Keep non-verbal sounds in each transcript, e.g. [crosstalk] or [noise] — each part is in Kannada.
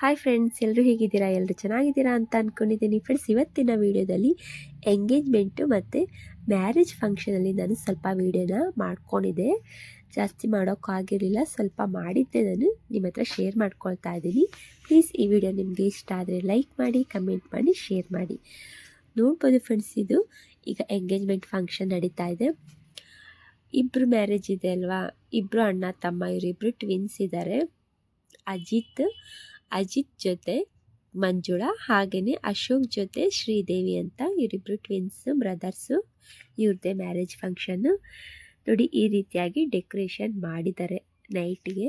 ಹಾಯ್ ಫ್ರೆಂಡ್ಸ್ ಎಲ್ಲರೂ ಹೇಗಿದ್ದೀರಾ? ಎಲ್ಲರೂ ಚೆನ್ನಾಗಿದ್ದೀರಾ ಅಂತ ಅಂದ್ಕೊಂಡಿದ್ದೀನಿ ಫ್ರೆಂಡ್ಸ್ ಇವತ್ತಿನ ವೀಡಿಯೋದಲ್ಲಿ ಎಂಗೇಜ್ಮೆಂಟು ಮತ್ತು ಮ್ಯಾರೇಜ್ ಫಂಕ್ಷನಲ್ಲಿ ನಾನು ಸ್ವಲ್ಪ ವೀಡಿಯೋನ ಮಾಡ್ಕೊಂಡಿದ್ದೆ. ಜಾಸ್ತಿ ಮಾಡೋಕ್ಕಾಗಿರಲಿಲ್ಲ ಸ್ವಲ್ಪ ಮಾಡಿದ್ದೆ ನಾನು. ನಿಮ್ಮ ಹತ್ರ ಶೇರ್ ಮಾಡ್ಕೊಳ್ತಾ ಇದ್ದೀನಿ. ಪ್ಲೀಸ್ ಈ ವಿಡಿಯೋ ನಿಮಗೆ ಇಷ್ಟ ಆದರೆ ಲೈಕ್ ಮಾಡಿ ಕಮೆಂಟ್ ಮಾಡಿ ಶೇರ್ ಮಾಡಿ. ನೋಡ್ಬೋದು ಫ್ರೆಂಡ್ಸ್ ಇದು ಈಗ ಎಂಗೇಜ್ಮೆಂಟ್ ಫಂಕ್ಷನ್ ನಡೀತಾ ಇದೆ. ಇಬ್ಬರು ಮ್ಯಾರೇಜ್ ಇದೆ ಅಲ್ವಾ? ಇಬ್ಬರು ಅಣ್ಣ, ತಮ್ಮ ಇವರಿಬ್ಬರು ಟ್ವಿನ್ಸ್ ಇದ್ದಾರೆ. ಅಜಿತ್ ಅಜಿತ್ ಜೊತೆ ಮಂಜುಳಾ ಹಾಗೆಯೇ ಅಶೋಕ್ ಜೊತೆ ಶ್ರೀದೇವಿ ಅಂತ ಇವರಿಬ್ಬರು ಟ್ವಿನ್ಸು ಬ್ರದರ್ಸು ಇವ್ರದ್ದೇ ಮ್ಯಾರೇಜ್ ಫಂಕ್ಷನ್ನು ನೋಡಿ ಈ ರೀತಿಯಾಗಿ ಡೆಕೋರೇಷನ್ ಮಾಡಿದ್ದಾರೆ ನೈಟಿಗೆ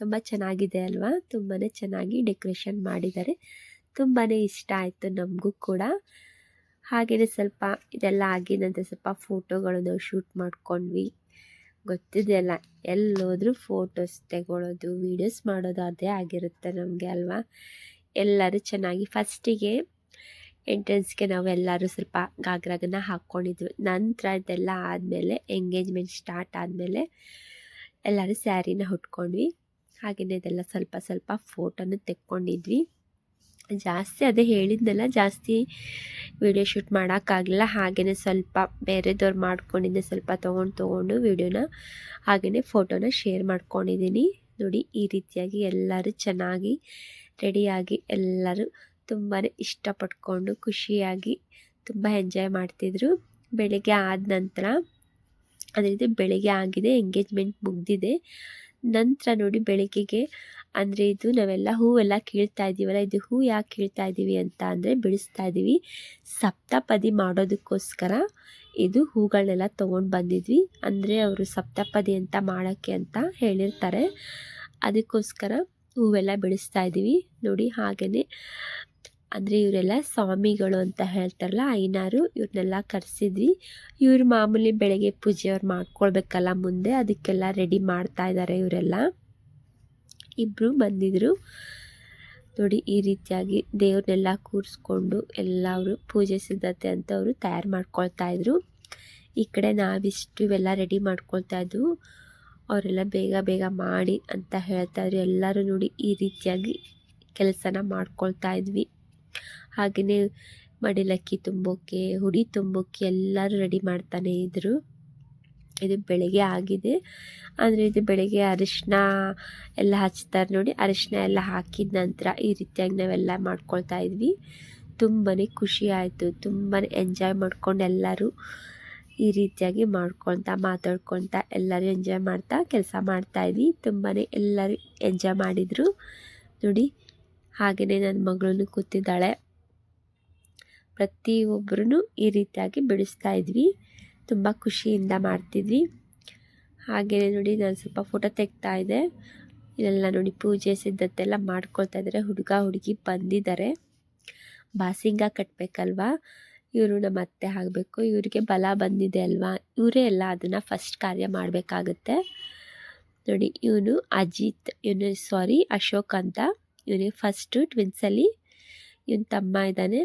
ತುಂಬ ಚೆನ್ನಾಗಿದೆ ಅಲ್ವಾ? ತುಂಬಾ ಚೆನ್ನಾಗಿ ಡೆಕೋರೇಷನ್ ಮಾಡಿದ್ದಾರೆ. ತುಂಬಾ ಇಷ್ಟ ಆಯಿತು ನಮಗೂ ಕೂಡ. ಹಾಗೆಯೇ ಸ್ವಲ್ಪ ಇದೆಲ್ಲ ಆಗಿದಂತೆ ಸ್ವಲ್ಪ ಫೋಟೋಗಳು ಶೂಟ್ ಮಾಡ್ಕೊಂಡ್ವಿ. ಗೊತ್ತಿದೆಯಲ್ಲ ಎಲ್ಲೋದ್ರೂ ಫೋಟೋಸ್ ತಗೊಳ್ಳೋದು ವೀಡಿಯೋಸ್ ಮಾಡೋದು ಅದೇ ಆಗಿರುತ್ತೆ ನಮಗೆ ಅಲ್ವಾ? ಎಲ್ಲರೂ ಚೆನ್ನಾಗಿ ಫಸ್ಟಿಗೆ ಎಂಟ್ರೆನ್ಸ್ಗೆ ನಾವೆಲ್ಲರೂ ಸ್ವಲ್ಪ ಗಾಗ್ರಾಗನ್ನ ಹಾಕ್ಕೊಂಡಿದ್ವಿ ನಂತರ ಇದೆಲ್ಲ ಆದಮೇಲೆ ಎಂಗೇಜ್ಮೆಂಟ್ ಸ್ಟಾರ್ಟ್ ಆದಮೇಲೆ ಎಲ್ಲರೂ ಸ್ಯಾರಿನ ಉಟ್ಕೊಂಡ್ವಿ. ಹಾಗೆಯೇ ಇದೆಲ್ಲ ಸ್ವಲ್ಪ ಸ್ವಲ್ಪ ಫೋಟೋನ ತೆಕ್ಕೊಂಡಿದ್ವಿ. ಜಾಸ್ತಿ ಅದೇ ಹೇಳಿದ್ದೆಲ್ಲ ಜಾಸ್ತಿ ವಿಡಿಯೋ ಶೂಟ್ ಮಾಡೋಕ್ಕಾಗಲಿಲ್ಲ ಹಾಗೆಯೇ ಸ್ವಲ್ಪ ಬೇರೆದವ್ರು ಮಾಡ್ಕೊಂಡಿದ್ದೆ, ಸ್ವಲ್ಪ ತೊಗೊಂಡು ತೊಗೊಂಡು ವಿಡಿಯೋನ ಹಾಗೆಯೇ ಫೋಟೋನ ಶೇರ್ ಮಾಡ್ಕೊಂಡಿದ್ದೀನಿ. ನೋಡಿ, ಈ ರೀತಿಯಾಗಿ ಎಲ್ಲರೂ ಚೆನ್ನಾಗಿ ರೆಡಿಯಾಗಿ ಎಲ್ಲರೂ ತುಂಬಾ ಇಷ್ಟಪಟ್ಕೊಂಡು, ಖುಷಿಯಾಗಿ ತುಂಬ ಎಂಜಾಯ್ ಮಾಡ್ತಿದ್ರು. ಬೆಳಗ್ಗೆ ಆದ ನಂತರ, ಅದೇ ರೀತಿ ಬೆಳಗ್ಗೆ ಆಗಿದೆ ಎಂಗೇಜ್ಮೆಂಟ್ ಮುಗಿದಿದೆ. ನಂತರ ನೋಡಿ, ಬೆಳಗ್ಗೆಗೆ ಅಂದರೆ ಇದು ನಾವೆಲ್ಲ ಹೂವೆಲ್ಲ ಕೀಳ್ತಾ ಇದ್ದೀವಲ್ಲ ಇದು ಹೂ ಯಾಕೆ ಕೀಳ್ತಾ ಇದ್ದೀವಿ ಅಂತ ಅಂದರೆ ಬಿಡಿಸ್ತಾ ಇದ್ದೀವಿ ಸಪ್ತಪದಿ ಮಾಡೋದಕ್ಕೋಸ್ಕರ ಇದು ಹೂಗಳನ್ನೆಲ್ಲ ತೊಗೊಂಡು ಬಂದಿದ್ವಿ. ಅಂದರೆ ಅವರು ಸಪ್ತಪದಿ ಅಂತ ಮಾಡೋಕ್ಕೆ ಅಂತ ಹೇಳಿರ್ತಾರೆ. ಅದಕ್ಕೋಸ್ಕರ ಹೂವೆಲ್ಲ ಬಿಡಿಸ್ತಾ ಇದ್ದೀವಿ ನೋಡಿ ಹಾಗೆಯೇ ಅಂದರೆ ಇವರೆಲ್ಲ ಸ್ವಾಮಿಗಳು ಅಂತ ಹೇಳ್ತಾರಲ್ಲ, ಐನಾರು ಇವ್ರನ್ನೆಲ್ಲ ಕರೆಸಿದ್ವಿ. ಇವ್ರು ಮಾಮೂಲಿ ಬೆಳಗ್ಗೆ ಪೂಜೆಯವ್ರು ಮಾಡ್ಕೊಳ್ಬೇಕಲ್ಲ ಮುಂದೆ, ಅದಕ್ಕೆಲ್ಲ ರೆಡಿ ಮಾಡ್ತಾ ಇದ್ದಾರೆ ಇವರೆಲ್ಲ. ಇಬ್ಬರು ಬಂದಿದ್ದರು ನೋಡಿ, ಈ ರೀತಿಯಾಗಿ ದೇವ್ರನ್ನೆಲ್ಲ ಕೂರಿಸ್ಕೊಂಡು ಎಲ್ಲರೂ ಪೂಜೆ ಸಿದ್ಧತೆ ಅಂತ ಅವರು ತಯಾರು ಮಾಡ್ಕೊಳ್ತಾ ಇದ್ರು. ಈ ಕಡೆ ನಾವಿಷ್ಟು ಇವೆಲ್ಲ ರೆಡಿ ಮಾಡ್ಕೊಳ್ತಾ ಇದ್ವು. ಅವರೆಲ್ಲ ಬೇಗ ಬೇಗ ಮಾಡಿ ಅಂತ ಹೇಳ್ತಾ ಇದ್ರು. ಎಲ್ಲರೂ ನೋಡಿ ಈ ರೀತಿಯಾಗಿ ಕೆಲಸನ ಮಾಡ್ಕೊಳ್ತಾ ಇದ್ವಿ. ಹಾಗೆಯೇ ಮಡಿಲಕ್ಕಿ ತುಂಬೋಕ್ಕೆ ಹುಡಿ ತುಂಬೋಕ್ಕೆ ಎಲ್ಲರೂ ರೆಡಿ ಮಾಡ್ತಾನೆ ಇದ್ದರು ಇದು ಬೆಳಗ್ಗೆ ಆಗಿದೆ. ಅಂದರೆ ಇದು ಬೆಳಗ್ಗೆ ಅರಿಶಿನ ಎಲ್ಲ ಹಚ್ತಾರೆ ನೋಡಿ ಅರಿಶಿನ ಎಲ್ಲ ಹಾಕಿದ ನಂತರ ಈ ರೀತಿಯಾಗಿ ನಾವೆಲ್ಲ ಮಾಡ್ಕೊಳ್ತಾ ಇದ್ವಿ. ತುಂಬಾ ಖುಷಿ ಆಯಿತು ತುಂಬಾ ಎಂಜಾಯ್ ಮಾಡ್ಕೊಂಡು ಎಲ್ಲರೂ ಈ ರೀತಿಯಾಗಿ ಮಾಡ್ಕೊಳ್ತಾ, ಮಾತಾಡ್ಕೊಳ್ತಾ, ಎಲ್ಲರೂ ಎಂಜಾಯ್ ಮಾಡ್ತಾ ಕೆಲಸ ಮಾಡ್ತಾ ಇದ್ವಿ. ತುಂಬಾ ಎಲ್ಲರೂ ಎಂಜಾಯ್ ಮಾಡಿದರು. ನೋಡಿ ಹಾಗೆಯೇ ನನ್ನ ಮಗಳೂ ಕೂತಿದ್ದಾಳೆ. ಪ್ರತಿಯೊಬ್ಬರೂ ಈ ರೀತಿಯಾಗಿ ಬಿಡಿಸ್ತಾ ಇದ್ವಿ. ತುಂಬ ಖುಷಿಯಿಂದ ಮಾಡ್ತಿದ್ವಿ. ಹಾಗೆಯೇ ನೋಡಿ ನಾನು ಸ್ವಲ್ಪ ಫೋಟೋ ತೆಗ್ತಾ ಇದ್ದೆ. ಇಲ್ಲೆಲ್ಲ ನೋಡಿ ಪೂಜೆ ಸಿದ್ಧತೆ ಎಲ್ಲ ಮಾಡ್ಕೊಳ್ತಾ ಇದ್ದಾರೆ ಹುಡುಗ, ಹುಡುಗಿ ಬಂದಿದ್ದಾರೆ. ಬಾಸಿಂಗ ಕಟ್ಟಬೇಕಲ್ವಾ ಇವರು ನಮ್ಮ ಅತ್ತೆ ಆಗಬೇಕು. ಇವರಿಗೆ ಬಲ ಬಂದಿದೆ ಅಲ್ವಾ? ಇವರೇ ಎಲ್ಲ ಅದನ್ನು ಫಸ್ಟ್ ಕಾರ್ಯ ಮಾಡಬೇಕಾಗುತ್ತೆ. ನೋಡಿ, ಇವನು ಅಜಿತ್, ಇವನು ಸಾರಿ ಅಶೋಕ್ ಅಂತ. ಇವನಿಗೆ ಫಸ್ಟು ಟ್ವಿನ್ಸಲ್ಲಿ ಇವನು ತಮ್ಮ ಇದ್ದಾನೆ.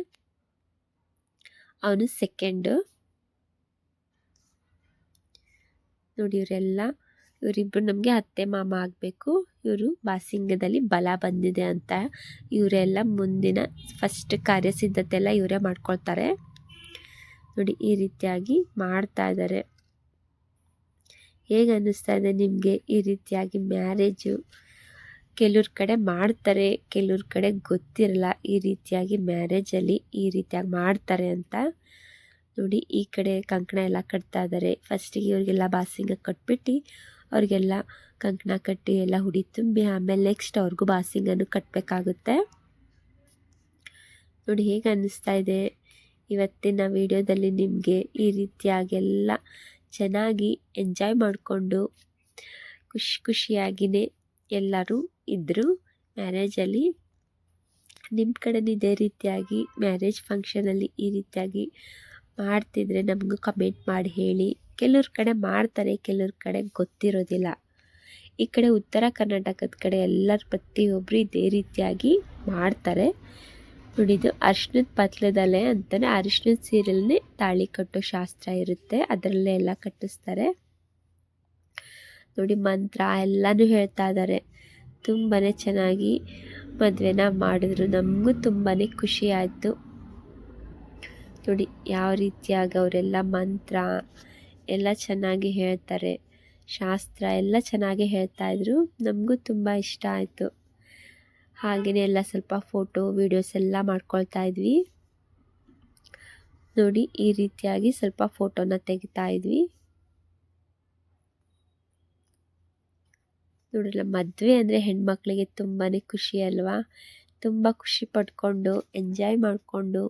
ಅವನು ಸೆಕೆಂಡು ನೋಡಿ ಇವರೆಲ್ಲ. ಇವರಿಬ್ಬರು ನಮಗೆ ಅತ್ತೆ, ಮಾಮ ಆಗಬೇಕು. ಇವರು ಬಾಸಿಂಗದಲ್ಲಿ ಬಲ ಬಂದಿದೆ ಅಂತ. ಇವರೆಲ್ಲ ಮುಂದಿನ ಫಸ್ಟ್ ಕಾರ್ಯಸಿದ್ಧತೆ ಎಲ್ಲ ಇವರೇ ಮಾಡ್ಕೊಳ್ತಾರೆ. ನೋಡಿ ಈ ರೀತಿಯಾಗಿ ಮಾಡ್ತಾ ಇದ್ದಾರೆ ಹೇಗೆ ಅನ್ನಿಸ್ತಾ ಇದೆ ನಿಮಗೆ ಈ ರೀತಿಯಾಗಿ ಮ್ಯಾರೇಜು ಕೆಲವ್ರ ಕಡೆ ಮಾಡ್ತಾರೆ, ಕೆಲವ್ರ ಕಡೆ ಗೊತ್ತಿರಲ್ಲ ಈ ರೀತಿಯಾಗಿ ಮ್ಯಾರೇಜಲ್ಲಿ ಈ ರೀತಿಯಾಗಿ ಮಾಡ್ತಾರೆ ಅಂತ? ನೋಡಿ, ಈ ಕಡೆ ಕಂಕಣ ಎಲ್ಲ ಕಟ್ತಾ ಇದ್ದಾರೆ ಫಸ್ಟಿಗೆ ಇವರಿಗೆಲ್ಲ ಬಾಸಿಂಗ ಕಟ್ಬಿಟ್ಟು, ಅವ್ರಿಗೆಲ್ಲ ಕಂಕಣ ಕಟ್ಟಿ ಎಲ್ಲ ಹುಡಿ ತುಂಬಿ, ಆಮೇಲೆ ನೆಕ್ಸ್ಟ್ ಅವ್ರಿಗೂ ಬಾಸಿಂಗನ್ನು ಕಟ್ಟಬೇಕಾಗುತ್ತೆ ನೋಡಿ, ಹೇಗೆ ಅನ್ನಿಸ್ತಾ ಇದೆ. ಇವತ್ತಿನ ವಿಡಿಯೋದಲ್ಲಿ ನಿಮಗೆ ಈ ರೀತಿಯಾಗೆಲ್ಲ ಚೆನ್ನಾಗಿ ಎಂಜಾಯ್ ಮಾಡಿಕೊಂಡು, ಖುಷಿ ಖುಷಿಯಾಗಿಯೇ ಎಲ್ಲರೂ ಇದ್ದರು ಮ್ಯಾರೇಜಲ್ಲಿ ನಿಮ್ಮ ಕಡೆ ಇದೇ ರೀತಿಯಾಗಿ ಮ್ಯಾರೇಜ್ ಫಂಕ್ಷನಲ್ಲಿ ಈ ರೀತಿಯಾಗಿ ಮಾಡ್ತಿದ್ರೆ ನಮಗೂ ಕಮೆಂಟ್ ಮಾಡಿ ಹೇಳಿ. ಕೆಲವ್ರ ಕಡೆ ಮಾಡ್ತಾರೆ, ಕೆಲವ್ರ ಕಡೆ ಗೊತ್ತಿರೋದಿಲ್ಲ. ಈ ಕಡೆ ಉತ್ತರ ಕರ್ನಾಟಕದ ಕಡೆ ಎಲ್ಲರ ಪ್ರತಿಯೊಬ್ಬರು ಇದೇ ರೀತಿಯಾಗಿ ಮಾಡ್ತಾರೆ. ನೋಡಿದ್ದು ಅರ್ಶಿನದ ಪತ್ಲದಲ್ಲೇ ಅಂತಲೇ ಅರಿಶಿನದ ಸೀರೆಯಲ್ಲೇ ತಾಳಿ ಕಟ್ಟೋ ಶಾಸ್ತ್ರ ಇರುತ್ತೆ. ಅದರಲ್ಲೇ ಎಲ್ಲ ಕಟ್ಟಿಸ್ತಾರೆ. ನೋಡಿ, ಮಂತ್ರ ಎಲ್ಲನೂ ಹೇಳ್ತಾ ಇದ್ದಾರೆ ತುಂಬಾ ಚೆನ್ನಾಗಿ ಮದುವೆನ ಮಾಡಿದ್ರು. ನಮಗೂ ತುಂಬಾ ಖುಷಿ ಆಯಿತು. ನೋಡಿ ಯಾವ ರೀತಿಯಾಗಿ ಅವರೆಲ್ಲ ಮಂತ್ರ ಎಲ್ಲ ಚೆನ್ನಾಗಿ ಹೇಳ್ತಾರೆ, ಶಾಸ್ತ್ರ ಎಲ್ಲ ಚೆನ್ನಾಗಿ ಹೇಳ್ತಾ ಇದ್ರು. ನಮಗೂ ತುಂಬ ಇಷ್ಟ ಆಯಿತು. ಹಾಗೆಯೇ ಎಲ್ಲ ಸ್ವಲ್ಪ ಫೋಟೋ ವೀಡಿಯೋಸ್ ಎಲ್ಲ ಮಾಡ್ಕೊಳ್ತಾ ಇದ್ವಿ. ನೋಡಿ ಈ ರೀತಿಯಾಗಿ ಸ್ವಲ್ಪ ಫೋಟೋನ ತೆಗಿತಾ ಇದ್ವಿ. ನೋಡಿಲ್ಲ, ಮದುವೆ ಅಂದರೆ ಹೆಣ್ಮಕ್ಳಿಗೆ ತುಂಬಾ ಖುಷಿ ಅಲ್ವಾ? ತುಂಬ ಖುಷಿ ಪಡ್ಕೊಂಡು ಎಂಜಾಯ್ ಮಾಡಿಕೊಂಡು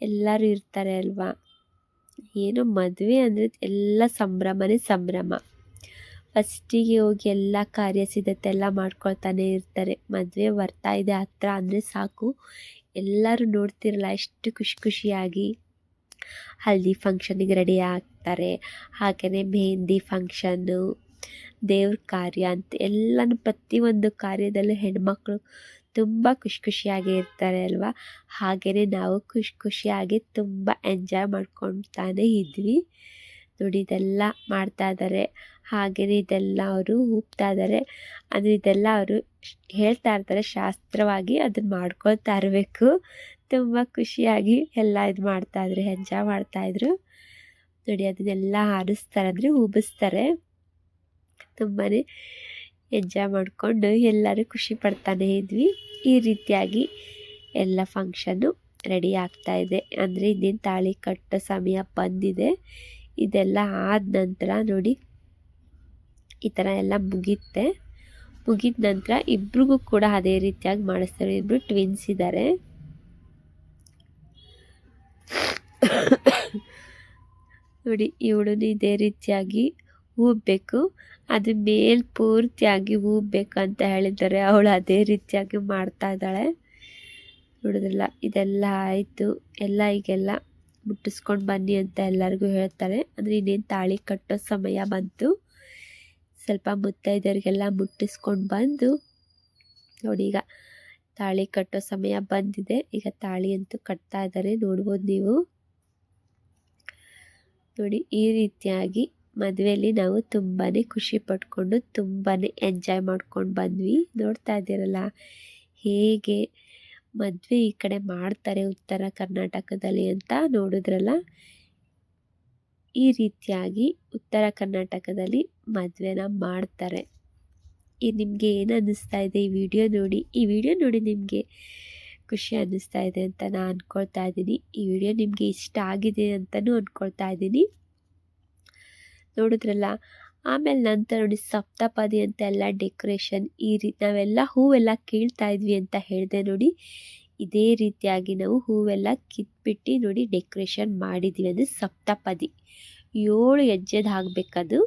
ಎಲ್ಲರೂ ಇರ್ತಾರೆ ಅಲ್ವಾ? ಏನು ಮದುವೆ ಅಂದರೆ ಎಲ್ಲ ಸಂಭ್ರಮನೇ ಸಂಭ್ರಮ. ಫಸ್ಟಿಗೆ ಹೋಗಿ ಎಲ್ಲ ಕಾರ್ಯ ಸಿದ್ಧತೆ ಎಲ್ಲ ಮಾಡ್ಕೊಳ್ತಾನೆ ಇರ್ತಾರೆ. ಮದುವೆ ಬರ್ತಾ ಇದೆ ಹತ್ರ ಅಂದರೆ ಸಾಕು. ಎಲ್ಲರೂ ನೋಡ್ತಿರಲ್ಲ, ಎಷ್ಟು ಖುಷಿ ಖುಷಿಯಾಗಿ ಹಲ್ದಿ ಫಂಕ್ಷನಿಗೆ ರೆಡಿ ಆಗ್ತಾರೆ. ಹಾಗೆಯೇ ಮೆಹಂದಿ ಫಂಕ್ಷನ್ನು ದೇವ್ರ ಕಾರ್ಯ ಅಂತ ಎಲ್ಲನೂ ಪ್ರತಿಯೊಂದು ಕಾರ್ಯದಲ್ಲೂ ಹೆಣ್ಮಕ್ಳು ತುಂಬ ಖುಷಿ ಖುಷಿಯಾಗಿ ಇರ್ತಾರೆ ಅಲ್ವಾ? ಹಾಗೆಯೇ ನಾವು ಖುಷಿ ಖುಷಿಯಾಗಿ ತುಂಬ ಎಂಜಾಯ್ ಮಾಡ್ಕೊತಾನೆ ಇದ್ವಿ. ನೋಡಿ ಇದೆಲ್ಲ ಮಾಡ್ತಾ ಇದ್ದಾರೆ ಹಾಗೆಯೇ ಇದೆಲ್ಲ ಅವರು ಹೋಗ್ತಾ ಇದ್ದಾರೆ ಅಂದರೆ ಇದೆಲ್ಲ ಅವರು ಹೇಳ್ತಾ ಇರ್ತಾರೆ, ಶಾಸ್ತ್ರವಾಗಿ ಅದನ್ನು ಮಾಡ್ಕೊಳ್ತಾ ಇರಬೇಕು. ತುಂಬ ಖುಷಿಯಾಗಿ ಎಲ್ಲ ಇದು ಮಾಡ್ತಾಯಿದ್ರು ಎಂಜಾಯ್ ಮಾಡ್ತಾಯಿದ್ರು ನೋಡಿ ಅದನ್ನೆಲ್ಲ ಹಾರಿಸ್ತಾರೆ ಅಂದರೆ ಉಬ್ಬಿಸ್ತಾರೆ. ತುಂಬಾ ಎಂಜಾಯ್ ಮಾಡಿಕೊಂಡು ಎಲ್ಲರೂ ಖುಷಿ ಪಡ್ತಾನೆ ಇದ್ವಿ. ಈ ರೀತಿಯಾಗಿ ಎಲ್ಲ ಫಂಕ್ಷನ್ನು ರೆಡಿ ಆಗ್ತಾ ಇದೆ. ಅಂದರೆ ಇನ್ನೇನು ತಾಳಿ ಕಟ್ಟೋ ಸಮಯ ಬಂದಿದೆ. ಇದೆಲ್ಲ ಆದ ನಂತರ ನೋಡಿ, ಈ ಥರ ಎಲ್ಲ ಮುಗೀತೆ ಮುಗಿದ ನಂತರ ಇಬ್ರಿಗೂ ಕೂಡ ಅದೇ ರೀತಿಯಾಗಿ ಮಾಡಿಸ್ತಾರೆ. ಇಬ್ಬರು ಟ್ವಿನ್ಸ್ ಇದ್ದಾರೆ [coughs] ನೋಡಿ ಇವಳು ಇದೇ ರೀತಿಯಾಗಿ ಊಬಬೇಕು ಅದು ಮೇಲ್ ಪೂರ್ತಿಯಾಗಿ ಹೂಬೇಕು ಅಂತ ಹೇಳಿದ್ದಾರೆ ಅವಳು ಅದೇ ರೀತಿಯಾಗಿ ಮಾಡ್ತಾ ಇದ್ದಾಳೆ. ನೋಡಿದ್ರಲ್ಲ, ಇದೆಲ್ಲ ಆಯಿತು. ಎಲ್ಲ ಈಗೆಲ್ಲ ಮುಟ್ಟಿಸ್ಕೊಂಡು ಬನ್ನಿ ಅಂತ ಎಲ್ಲರಿಗೂ ಹೇಳ್ತಾರೆ ಅಂದರೆ ಇನ್ನೇನು ತಾಳಿ ಕಟ್ಟೋ ಸಮಯ ಬಂತು. ಸ್ವಲ್ಪ ಮುತ್ತೈದರಿಗೆಲ್ಲ ಮುಟ್ಟಿಸ್ಕೊಂಡು ಬಂದು, ನೋಡಿ ಈಗ ತಾಳಿ ಕಟ್ಟೋ ಸಮಯ ಬಂದಿದೆ. ಈಗ ತಾಳಿ ಅಂತೂ ಕಟ್ತಾ ಇದ್ದಾರೆ. ನೋಡ್ಬೋದು ನೀವು. ನೋಡಿ, ಈ ರೀತಿಯಾಗಿ ಮದುವೆಯಲ್ಲಿ ನಾವು ತುಂಬಾ ಖುಷಿ ಪಟ್ಕೊಂಡು ತುಂಬಾ ಎಂಜಾಯ್ ಮಾಡ್ಕೊಂಡು ಬಂದ್ವಿ. ನೋಡ್ತಾ ಇದ್ದೀರಲ್ಲ ಹೇಗೆ ಮದುವೆ ಈ ಕಡೆ ಮಾಡ್ತಾರೆ ಉತ್ತರ ಕರ್ನಾಟಕದಲ್ಲಿ ಅಂತ ನೋಡಿದ್ರಲ್ಲ? ಈ ರೀತಿಯಾಗಿ ಉತ್ತರ ಕರ್ನಾಟಕದಲ್ಲಿ ಮದುವೆನ ಮಾಡ್ತಾರೆ. ಈ ನಿಮಗೆ ಏನು ಅನ್ನಿಸ್ತಾ ಇದೆ ಈ ವಿಡಿಯೋ ನೋಡಿ? ಈ ವಿಡಿಯೋ ನೋಡಿ ನಿಮಗೆ ಖುಷಿ ಅನ್ನಿಸ್ತಾ ಇದೆ ಅಂತ ನಾನು ಅಂದ್ಕೊಳ್ತಾ ಇದ್ದೀನಿ. ಈ ವಿಡಿಯೋ ನಿಮಗೆ ಇಷ್ಟ ಆಗಿದೆ ಅಂತಲೂ ಅಂದ್ಕೊಳ್ತಾ ಇದ್ದೀನಿ. ನೋಡಿದ್ರಲ್ಲ? ಆಮೇಲೆ ನಂತರ ನೋಡಿ ಸಪ್ತಪದಿ ಅಂತ ಎಲ್ಲ ಡೆಕೋರೇಷನ್ ಈ ರೀತಿ ನಾವೆಲ್ಲ ಹೂವೆಲ್ಲ ಕೀಳ್ತಾ ಇದ್ವಿ ಅಂತ ಹೇಳಿದೆ ನೋಡಿ. ಇದೇ ರೀತಿಯಾಗಿ ನಾವು ಹೂವೆಲ್ಲ ಕಿತ್ಬಿಟ್ಟು ನೋಡಿ ಡೆಕೋರೇಷನ್ ಮಾಡಿದ್ವಿ ಅಂದರೆ ಸಪ್ತಪದಿ. ಏಳು ಹೆಜ್ಜೆದು ಹಾಕಬೇಕದು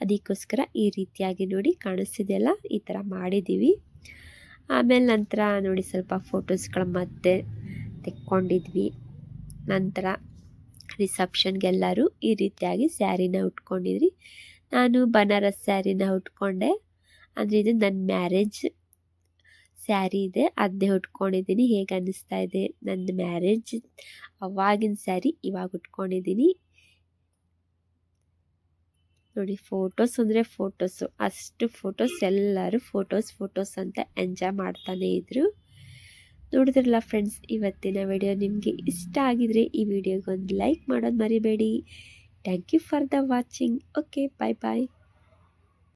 ಅದಕ್ಕೋಸ್ಕರ ಈ ರೀತಿಯಾಗಿ ನೋಡಿ ಕಾಣಿಸ್ತಿದೆಯಲ್ಲ ಈ ಥರ ಮಾಡಿದ್ದೀವಿ ಆಮೇಲೆ ನಂತರ ನೋಡಿ ಸ್ವಲ್ಪ ಫೋಟೋಸ್ಗಳು ಮತ್ತೆ ತೆಕ್ಕೊಂಡಿದ್ವಿ. ನಂತರ ರಿಸೆಪ್ಷನ್ಗೆಲ್ಲರೂ ಈ ರೀತಿಯಾಗಿ ಸ್ಯಾರಿನ ಉಟ್ಕೊಂಡಿದ್ರಿ. ನಾನು ಬನಾರಸ್ ಸ್ಯಾರಿನ ಉಟ್ಕೊಂಡೆ. ಅಂದರೆ ಇದು ನನ್ನ ಮ್ಯಾರೇಜ್ ಸ್ಯಾರಿ ಇದೆ. ಅದನ್ನೇ ಉಟ್ಕೊಂಡಿದ್ದೀನಿ. ಹೇಗೆ ಅನ್ನಿಸ್ತಾ ಇದೆ? ನನ್ನ ಮ್ಯಾರೇಜ್ ಅವಾಗಿನ ಸ್ಯಾರಿ ಇವಾಗ ಉಟ್ಕೊಂಡಿದ್ದೀನಿ. ನೋಡಿ, ಫೋಟೋಸ್ ಅಂದರೆ ಫೋಟೋಸು. ಅಷ್ಟು ಫೋಟೋಸ್, ಎಲ್ಲರೂ ಫೋಟೋಸ್ ಫೋಟೋಸ್ ಅಂತ ಎಂಜಾಯ್ ಮಾಡ್ತಾನೆ ಇದ್ದರು ನೋಡಿದ್ರಲ್ಲ ಫ್ರೆಂಡ್ಸ್ ಇವತ್ತಿನ ವಿಡಿಯೋ ನಿಮಗೆ ಇಷ್ಟ ಆಗಿದರೆ ಈ ವಿಡಿಯೋಗೆ ಒಂದು ಲೈಕ್ ಮಾಡೋದು ಮರಿಬೇಡಿ. Thank you for the watching okay bye bye